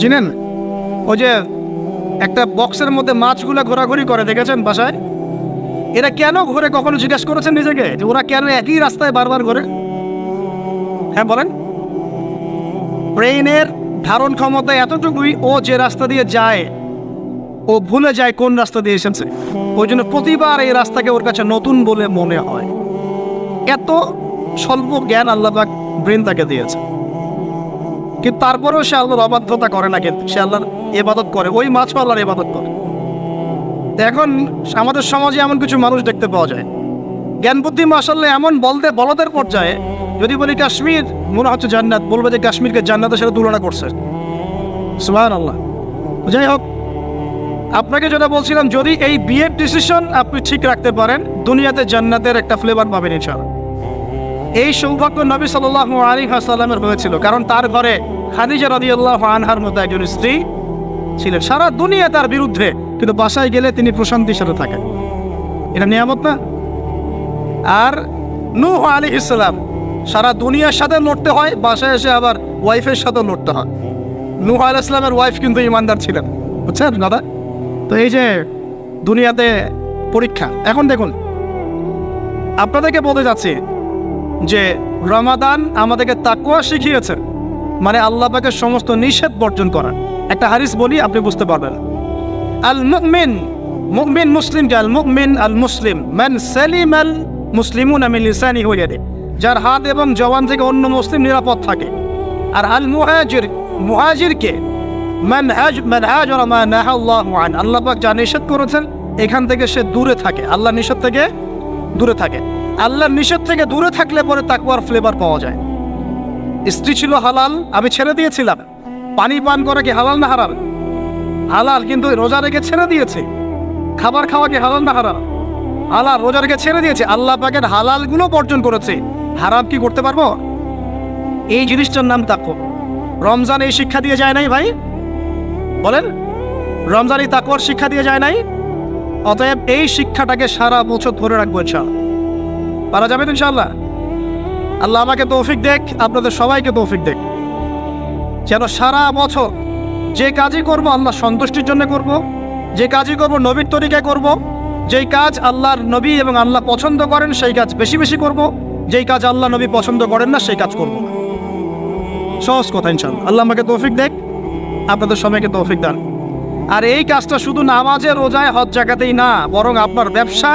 চিনেন ওই যে একটা বক্সের মধ্যে মাছগুলো ঘোরাঘুরি করে, দেখেছেন বাসায়? এরা কেন ঘুরে, কখনো জিজ্ঞেস করেছেন নিজেকে? যে ওরা কেন একই রাস্তায় বারবার ঘোরে? হ্যাঁ বলেন। ব্রেইনের ধারণ ক্ষমতা এতটুকুই ও যে রাস্তা দিয়ে যায়, ও ভুলে যায় কোন রাস্তা দিয়ে এসেছে। ওই জন্য প্রতিবার এই রাস্তাকে ওর কাছে নতুন বলে মনে হয়। এত স্বল্প জ্ঞান আল্লাহবাক ব্রেন তাকে দিয়েছে কিন্তু তারপরেও সে আল্লাহর অবাধ্যতা করে না কিন্তু। সে আল্লাহর এবাদত করে। ওই মাছও আল্লাহর এবাদত করে। এখন আমাদের সমাজে এমন কিছু মানুষ দেখতে পাওয়া যায়। জ্ঞান বুদ্ধি মাসাল্লাহ এমন বলতে বলদের পর্যায়ে, যদি বলি কাশ্মীর, মনে হচ্ছে জান্নাত, বলবে যে কাশ্মীরকে জান্নাতের সাথে তুলনা করছে। সুবাহ আল্লাহ যাই হোক, আপনাকে যেটা বলছিলাম, যদি এই বিয়ের ডিসিশন আপনি ঠিক রাখতে পারেন, দুনিয়াতে জান্নাতের একটা ফ্লেভার পাবেন ইনশাআল্লাহ। এই সৌভাগ্য নবী সাল্লাহ আলী হাসাল্লামের হয়েছিল। কারণ তার ঘরে খাদিজা রদি আল্লাহ আনহার মতো একজন স্ত্রী ছিলেন। সারা দুনিয়া তার বিরুদ্ধে, কিন্তু বাসায় গেলে তিনি প্রশান্তির সাথে থাকেন। এটা নিয়ামত না? আর নূহ আলী ইসলাম সারা দুনিয়ার সাথে লড়তে হয়, বাসায় এসে আবার ওয়াইফের সাথেও লড়তে হয়। নূহ আল ইসলামের ওয়াইফ কিন্তু ইমানদার ছিলেন, বুঝছেন দাদা? তো এই যে দুনিয়াতে পরীক্ষা, এখন দেখুন, আপনাদেরকে বলতে যাচ্ছি যে রমাদান আমাদেরকে তাকুয়া শিখিয়েছে। মানে আল্লাহ পাকের সমস্ত নিষেধ বর্জন করা একটা হারিস বলি, আপনি বুঝতে পারবেন। আল মুকমিন মুকমিন মুসলিম আল মুকমিন আল মুসলিম, মান সেলিম আল মুসলিমুন আমি লিসানি হয়ে যার হাত এবং জওয়ান থেকে অন্য মুসলিম নিরাপদ থাকে। আর আল মুহাজির, মুহাজিরকে, মান হাজ, মান হাজার মা নাহা আল্লাহু আন, আল্লাহ পাক যা নিষেধ করেছেন, এখান থেকে সে দূরে থাকে। আল্লাহ নিষেধ থেকে দূরে থাকে। আল্লাহর নিষেধ থেকে দূরে থাকলে পরে তাকুয়ার ফ্লেভার পাওয়া যায়। স্ত্রী ছিল হালাল, আমি ছেড়ে দিয়েছিলাম। পানি পান করা কি হালাল না হারাল? হালাল, কিন্তু রোজা রেখে ছেড়ে দিয়েছে। খাবার খাওয়া কি হালাল না হারাল? হালাল রোজা রেখে ছেড়ে দিয়েছে, আল্লাহ পাকের হালালগুলো বর্জন করেছে। হারাম কি করতে পারব? এই জিনিসটার নাম তাকো রমজান এই শিক্ষা দিয়ে যায় নাই ভাই? বলেন, রমজান এই তাকুয়ার শিক্ষা দিয়ে যায় নাই? অতএব এই শিক্ষাটাকে সারা বছর ধরে রাখব ইনশাআল্লাহ। পারা যাবে তো ইনশাআল্লাহ? আল্লাহ আমাকে তৌফিক দেখ, আপনাদের সবাইকে তৌফিক দেখ। যেন সারা বছর যে কাজই করব, আল্লাহ সন্তুষ্টির জন্য করব, যে কাজই করব, নবীর তরিকায় করব, যেই কাজ আল্লাহর নবী এবং আল্লাহ পছন্দ করেন, সেই কাজ বেশি বেশি করব, যেই কাজ আল্লাহ নবী পছন্দ করেন না, সেই কাজ করব না। সহজ কথা ইনশাল্লাহ আল্লাহ আমাকে তৌফিক দেখ, আপনাদের সবাইকে তৌফিক দান। আর এই কাজটা শুধু নামাজে, রোজায়, হজ জায়গাতেই না, বরং আপনার ব্যবসা,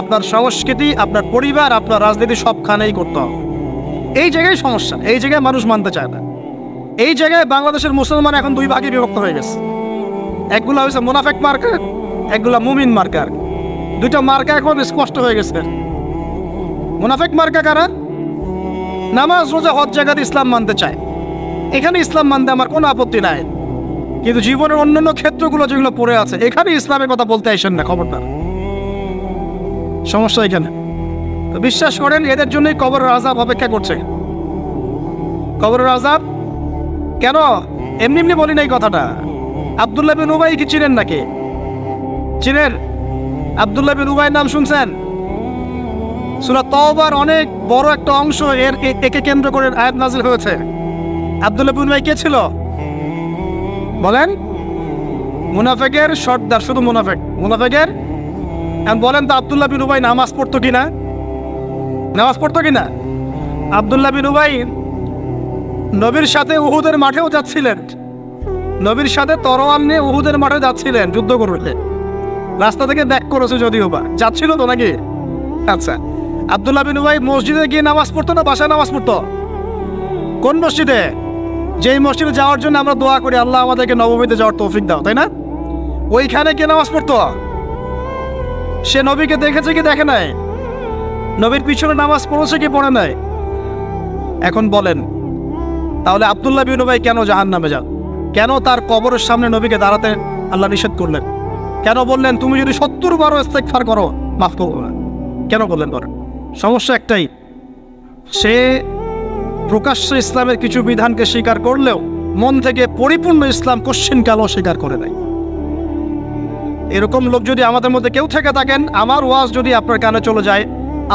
আপনার সংস্কৃতি, আপনার পরিবার, আপনার রাজনীতি সবখানেই করতে হবে। এই জায়গায় সমস্যা, এই জায়গায় মানুষ মানতে চায় না। এই জায়গায় বাংলাদেশের মুসলমান এখন দুই ভাগে বিভক্ত হয়ে গেছে। একগুলা হয়েছে মুনাফেক মার্কার, একগুলা মুমিন মার্কার। দুইটা মার্কা এখন স্পষ্ট হয়ে গেছে। মুনাফেক মার্কা কারা? নামাজ, রোজা, হজ জায়গাতে ইসলাম মানতে চায়। এখানে ইসলাম মানতে আমার কোনো আপত্তি নাই। কিন্তু জীবনের অন্যান্য ক্ষেত্রগুলো যেগুলো পড়ে আছে, এখানে ইসলামের কথা বলতে আসেন না, খবরদার। সমস্যা এখানে। তো বিশ্বাস করেন, এদের জন্যই কবর আজাব অপেক্ষা করছে। কবরের আজাব কেন? এমনি এমনি বলি না এই কথাটা। আবদুল্লাহ বিন উবাই কি চিনেন নাকি? চিনেন? আবদুল্লাহ বিন উবাইয়ের নাম শুনছেন? সুরা তওবার অনেক বড় একটা অংশ এর একে কেন্দ্র করে আয়াত নাজিল হয়েছে। আবদুল্লাহ বিন উবাই কে ছিল? বলেন। মুনাফেকের সর্দার, শুধু মুনাফেক। মুনাফেকের? বলেন তো আবদুল্লাহ বিন উবাই নামাজ পড়তো কিনা? নামাজ পড়তো কিনা? আবদুল্লাহ বিন উবাই নবীর সাথে উহুদের মাঠেও যাচ্ছিলেন। নবীর সাথে তরোয়াল নিয়ে উহুদের মাঠে যাচ্ছিলেন যুদ্ধ করতে। রাস্তা থেকে ব্যাক করেছে যদিও বা। যাচ্ছিল তো নাকি? আচ্ছা আবদুল্লাহ বিন উবাই মসজিদে গিয়ে নামাজ পড়তো না বাসায় নামাজ পড়তো? কোন মসজিদে? যেই মসজিদে যাওয়ার জন্য আমরা দোয়া করি, আল্লাহ আমাদেরকে নবমীতে যাওয়ার তৌফিক দাও, তাই না? ওইখানে কে নামাজ পড়তো? সে নবীকে দেখেছে কি দেখে নাই? নবীর পিছনে নামাজ পড়েছে কি পড়ে নাই? এখন বলেন, তাহলে আবদুল্লাহ বিন ভাই কেন জাহান নামে যান? কেন তার কবরের সামনে নবীকে দাঁড়াতে আল্লাহ নিষেধ করলেন? কেন বললেন, তুমি যদি সত্তর বারো ইস্তেকফার করো, মাফ করব না কেন বললেন বলেন সমস্যা একটাই, সে প্রকাশ্যে ইসলামের কিছু বিধানকে স্বীকার করলেও মন থেকে পরিপূর্ণ ইসলাম কোশ্চিন কালও স্বীকার করে নেয় এরকম লোক যদি আমাদের মধ্যে কেউ থেকে থাকেন, আমার ওয়াজ যদি আপনার কানে চলে যায়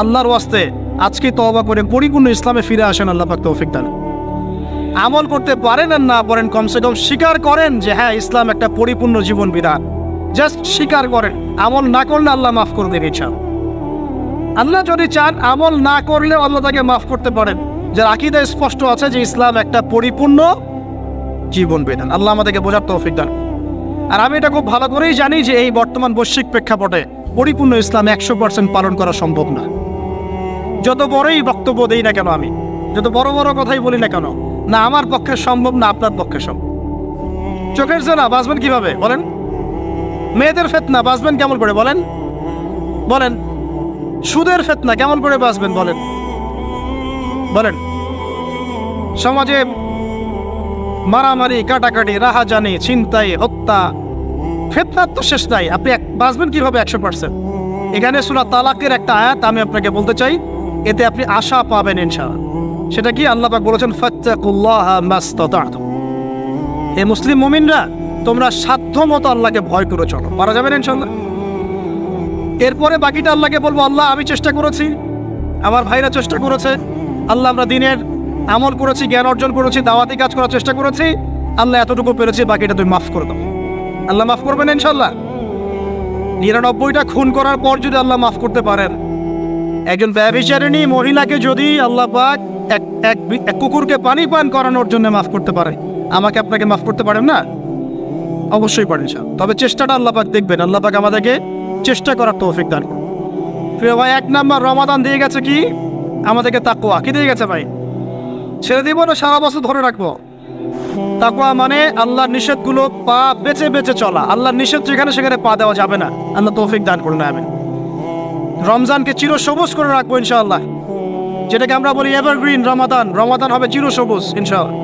আল্লাহর ওয়াস্তে আজকে তওবা করে পরিপূর্ণ ইসলামে ফিরে আসেন আল্লাহ পাক তৌফিক দান। আমল করতে পারেন আর না পারেন, কমসে কম স্বীকার করেন যে হ্যাঁ ইসলাম একটা পরিপূর্ণ জীবন বিধান। জাস্ট স্বীকার করেন, আমল না করলে আল্লাহ মাফ করে দেবে ইচ্ছা আল্লাহ যদি চান আমল না করলেও আল্লাহ তাকে মাফ করতে পারেন। যার আকিদা স্পষ্ট আছে যে ইসলাম একটা পরিপূর্ণ জীবন বিধান। আল্লাহ আমাদেরকে বোঝার তৌফিক দান। আর আমি এটা খুব ভালো করেই জানি যে এই বর্তমান বৈশ্বিক প্রেক্ষাপটে পরিপূর্ণ ইসলাম একশো পার্সেন্ট পালন করা সম্ভব না। যত বড়ই বক্তব্য দেই না কেন আমি, যত বড় বড় কথাই বলি না কেন, না আমার পক্ষে সম্ভব, না আপনার পক্ষে সম্ভব। চোখের জেনা বাঁচবেন কীভাবে? বলেন। মেয়েদের ফেতনা, বাঁচবেন কেমন করে? বলেন। বলেন। সুদের ফেতনা, কেমন করে বাঁচবেন? বলেন। বলেন। সমাজে মারামারি, কাটাকাটি, রাহাজানি, ছিনতাই, হত্যা, ফেতনার তো শেষ নাই। আপনি বাঁচবেন কীভাবে? একশো পার্সেন্ট এখানে সুরা তালাকের একটা আয়াত আমি আপনাকে বলতে চাই। এতে আপনি আশা পাবেন ইনশাআল্লাহ। সেটা কি আল্লাপাক বলেছেন, ফাত্তাকুল্লাহ হে মুসলিম মুমিনরা, তোমরা সাধ্য মতো আল্লাহকে ভয় করে চলো। পারা যাবে না ইনশাআল্লাহ। এরপরে বাকিটা আল্লাহকে বলব, আল্লাহ, আমি চেষ্টা করেছি। আমার ভাইরা চেষ্টা করেছে। আল্লাহ, আমরা দিনের আমল করেছি, জ্ঞান অর্জন করেছি, দাওয়াতি কাজ করার চেষ্টা করেছি। আল্লাহ, এতটুকু পেরেছি, বাকিটা তুমি মাফ করে দাও। আল্লাহ মাফ করবেন ইনশাল্লাহ নিরানব্বইটা খুন করার পর যদি আল্লাহ মাফ করতে পারেন একজন ব্যবচারিণী মহিলাকে যদি আল্লাহ পাক এক এক কুকুরকে পানি পান করানোর জন্য মাফ করতে পারে, আমাকে আপনাকে মাফ করতে পারেন না? অবশ্যই পারেন স্যার তবে চেষ্টাটা আল্লাহ পাক দেখবেন, আল্লাহ পাক আমাদেরকে চেষ্টা করার তৌফিক দান। প্রিয় ভাই, এক নাম্বার রমাদান দিয়ে গেছে কি? আমাদেরকে তাকুয়া কি দিয়ে গেছে ভাই? ছেড়ে দিব না, সারা বছর ধরে রাখব? তাকুয়া মানে আল্লাহর নিষেধগুলো পা বেঁচে বেঁচে চলা। আল্লাহর নিষেধ যেখানে সেখানে পা দেওয়া যাবে না। আল্লাহ তৌফিক দান করুন আমি রমজানকে চির সবুজ করে রাখব ইনশাআল্লাহ। যেটাকে আমরা বলি এভারগ্রিন রমাদান। রমাদান হবে চির সবুজ ইনশাআল্লাহ।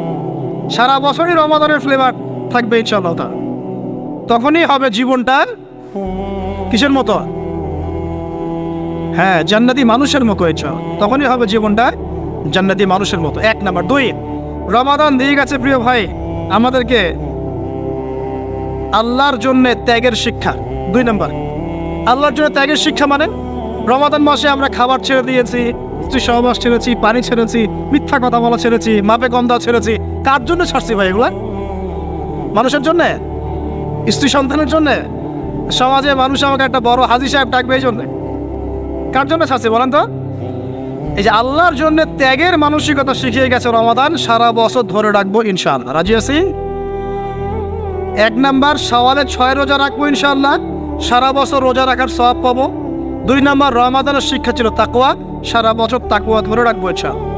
সারা বছরই রমাদানের ফ্লেভার থাকবে ইনশাআল্লাহ তার। তখনই হবে জীবনটা কিসের মতো? হ্যাঁ জান্নাতি মানুষের মতো ইনশাআল্লাহ। তখনই হবে জীবনটা জান্নাতি মানুষের মতো। এক নাম্বার। দুই, রমাদান দিয়ে গেছে প্রিয় ভাই, আমাদেরকে আল্লাহর জন্য ত্যাগের শিক্ষা। দুই নাম্বার, আল্লাহর জন্য ত্যাগের শিক্ষা মানে? রমাদান মাসে আমরা খাবার ছেড়ে দিয়েছি স্ত্রী সহবাস ছেড়েছি, পানি ছেড়েছি, মিথ্যা কথা বলা ছেড়েছি, মাপে গন্ধা ছেড়েছি। কার জন্য ছাড়ছি ভাই এগুলা? মানুষের জন্যে? স্ত্রী সন্তানের জন্যে? সমাজে মানুষ আমাকে একটা বড় হাজি সাহেব ডাকবে এই জন্যে। কার জন্য ছাড়ছি বলেন তো? এই যে আল্লাহর জন্য ত্যাগের মানসিকতা শিখিয়ে গেছে রমাদান, সারা বছর ধরে রাখব ইনশাআল্লাহ। রাজি আছি? এক নাম্বার, সওয়ালে ছয় রোজা রাখব ইনশাআল্লাহ। সারা বছর রোজা রাখার সওয়াব পাবো। দুই নাম্বার, রমাদানের শিক্ষা ছিল তাকুয়া সারা বছর তাকুয়া ধরে রাখব ইনশাআল্লাহ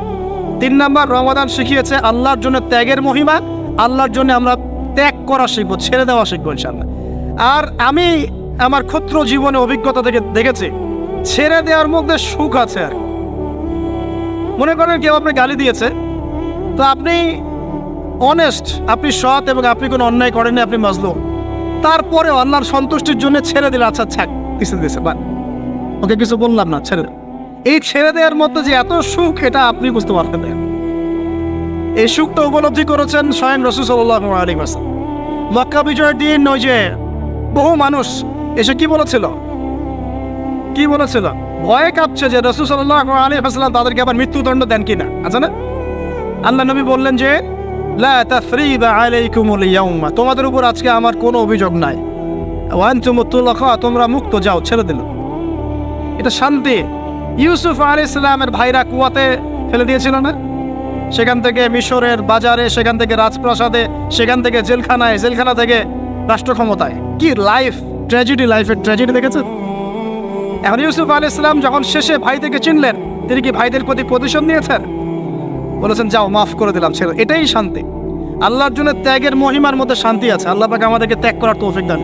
তিন নাম্বার, রমাদান শিখিয়েছে আল্লাহর জন্য ত্যাগের মহিমা, আল্লাহর জন্য আমরা ত্যাগ করা শিখব, ছেড়ে দেওয়া শিখব ইনশাআল্লাহ। আর আমি আমার ক্ষুদ্র জীবনে অভিজ্ঞতা থেকে দেখেছি, ছেড়ে দেওয়ার মধ্যে সুখ আছে আর। মনে করেন কেউ আপনি গালি দিয়েছে, তো আপনি অনেস্ট আপনি সৎ এবং আপনি কোনো অন্যায় করেননি, আপনি মাজলুম। তারপরে আল্লাহর সন্তুষ্টির জন্য ছেড়ে দিলে আচ্ছা ছাক কিছু দিয়েছে বা ওকে কিছু বললাম না, ছেড়ে এই ছেড়ে দেওয়ার মধ্যে যে এত সুখ, এটা আপনি বুঝতে পারতেন এই সুখটা উপলব্ধি করেছেন স্বয়ং রসুল সাল্লাহ আলী মক্কা বিজয়ের দিন ওই যে বহু মানুষ এসে কি বলেছিল? কি বলেছিল? ভয়ে কাঁপছে যে রসুল সাল্লাহ আলী হাসলাম তাদেরকে আবার মৃত্যুদণ্ড দেন কিনা আছে না? আল্লাহ নবী বললেন যে তোমাদের উপর আজকে আমার কোনো অভিযোগ নাই। তোমরা মুক্ত যাও, ছেড়ে দিল। এটা শান্তি। ইউসুফ আলী ইসলামের ভাইরা কুয়াতে ফেলে দিয়েছিল না? সেখান থেকে মিশরের বাজারে, সেখান থেকে রাজপ্রাসাদে, সেখান থেকে জেলখানায়, জেলখানা থেকে রাষ্ট্র ক্ষমতায় কি লাইফ ট্র্যাজেডি লাইফের ট্র্যাজেডি দেখেছেন? এখন ইউসুফ আলী ইসলাম যখন শেষে ভাই থেকে চিনলেন, তিনি কি ভাইদের প্রতি প্রতিশোধ নিয়েছেন? বলেছেন, যাও, মাফ করে দিলাম, ছেড়ে এটাই শান্তি। আল্লাহর জন্য ত্যাগের মহিমার মধ্যে শান্তি আছে। আল্লাহ পাকে আমাদেরকে ত্যাগ করার তৌফিক দান।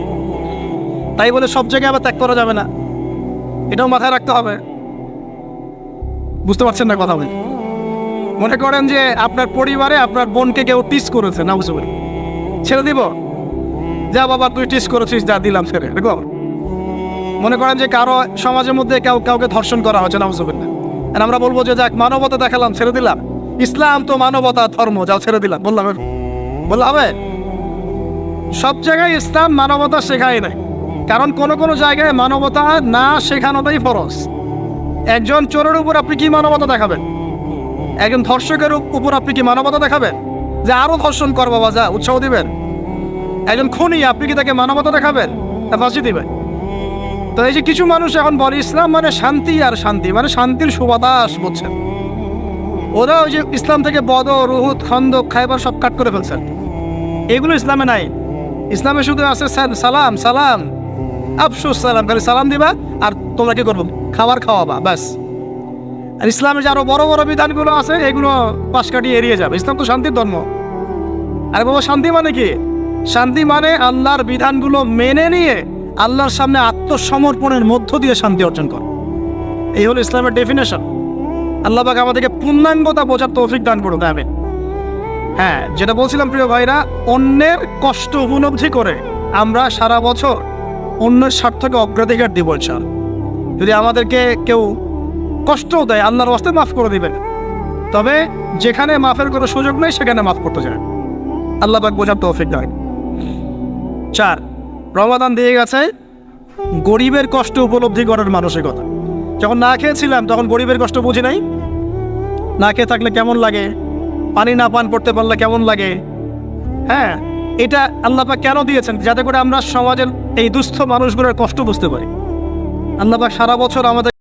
তাই বলে সব জায়গায় আবার ত্যাগ করা যাবে না। এটাও মাথায় রাখতে হবে। বুঝতে পারছেন না কথা বলে? মনে করেন যে আপনার পরিবারে আপনার বোনকে কেউ টিস করেছে না বুঝতে ছেড়ে দিব। যা বাবা, তুই টিস করেছিস, যা দিলাম, ছেড়ে। দেখো মনে করেন যে কারও সমাজের মধ্যে কেউ, কাউকে ধর্ষণ করা হচ্ছে না বুঝতে আর আমরা বলব যে, যাক, মানবতা দেখালাম, ছেড়ে দিলাম। ইসলাম তো মানবতা, ধর্ম, যাও, ছেড়ে দিলাম। বললাম বললাম সব জায়গায় ইসলাম মানবতা শেখায় নাই। কারণ কোনো কোনো জায়গায় মানবতা না শেখানোটাই ফরজ। একজন চোরের উপর আপনি কি মানবতা দেখাবেন? একজন ধর্ষকের উপর আপনি কি মানবতা দেখাবেন? যে আরও ধর্ষণ কর বাবা যা উৎসাহ দিবেন। একজন খুনি, আপনি কি তাকে মানবতা দেখাবেন? ফাঁসি দিবেন। তো এই যে কিছু মানুষ এখন বলে, ইসলাম মানে শান্তি আর শান্তি মানে শান্তির সুবাতাস বলছেন। ওরা ওই যে ইসলাম থেকে বদ রুহুদ খন্দক খাইবার সব কাট করে ফেলছেন। এগুলো ইসলামে নাই। ইসলামে শুধু আছে সাল- সালাম সালাম। আফসুস, সালাম, খালি সালাম দিবা আর তোমরা কি করব? খাবার খাওয়াবা, ব্যাস। আর ইসলামের যে আরও বড় বড় বিধানগুলো আছে, এগুলো পাশ কাটিয়ে এড়িয়ে যাবে। ইসলাম তো শান্তির ধর্ম। আর বাবা, শান্তি মানে কি? শান্তি মানে আল্লাহর বিধানগুলো মেনে নিয়ে আল্লাহর সামনে আত্মসমর্পণের মধ্য দিয়ে শান্তি অর্জন কর। এই হলো ইসলামের ডেফিনেশন আল্লাহ পাক আমাদেরকে পূর্ণাঙ্গতা বোঝার তৌফিক দান করুন আমি হ্যাঁ যেটা বলছিলাম প্রিয় ভাইরা, অন্যের কষ্ট উপলব্ধি করে আমরা সারা বছর অন্যের স্বার্থকে অগ্রাধিকার দিব ইনশাল যদি আমাদেরকে কেউ কষ্টও দেয়, আল্লাহর ওয়াস্তে মাফ করে দিবেন। তবে যেখানে মাফের কোনো সুযোগ নেই, সেখানে মাফ করতে যায় আল্লাহ পাক বোঝার তৌফিক দেয় চার, রমাদান দিয়ে গেছে গরিবের কষ্ট উপলব্ধি করার মানসিকতা। যখন না খেয়েছিলাম, তখন গরিবের কষ্ট বুঝি নাই। না খেয়ে থাকলে কেমন লাগে? পানি না পান করতে পারলে কেমন লাগে? হ্যাঁ এটা আল্লাপাক কেন দিয়েছেন? যাতে করে আমরা সমাজের এই দুস্থ মানুষগুলোর কষ্ট বুঝতে পারি। আল্লাপাক সারা বছর আমাদের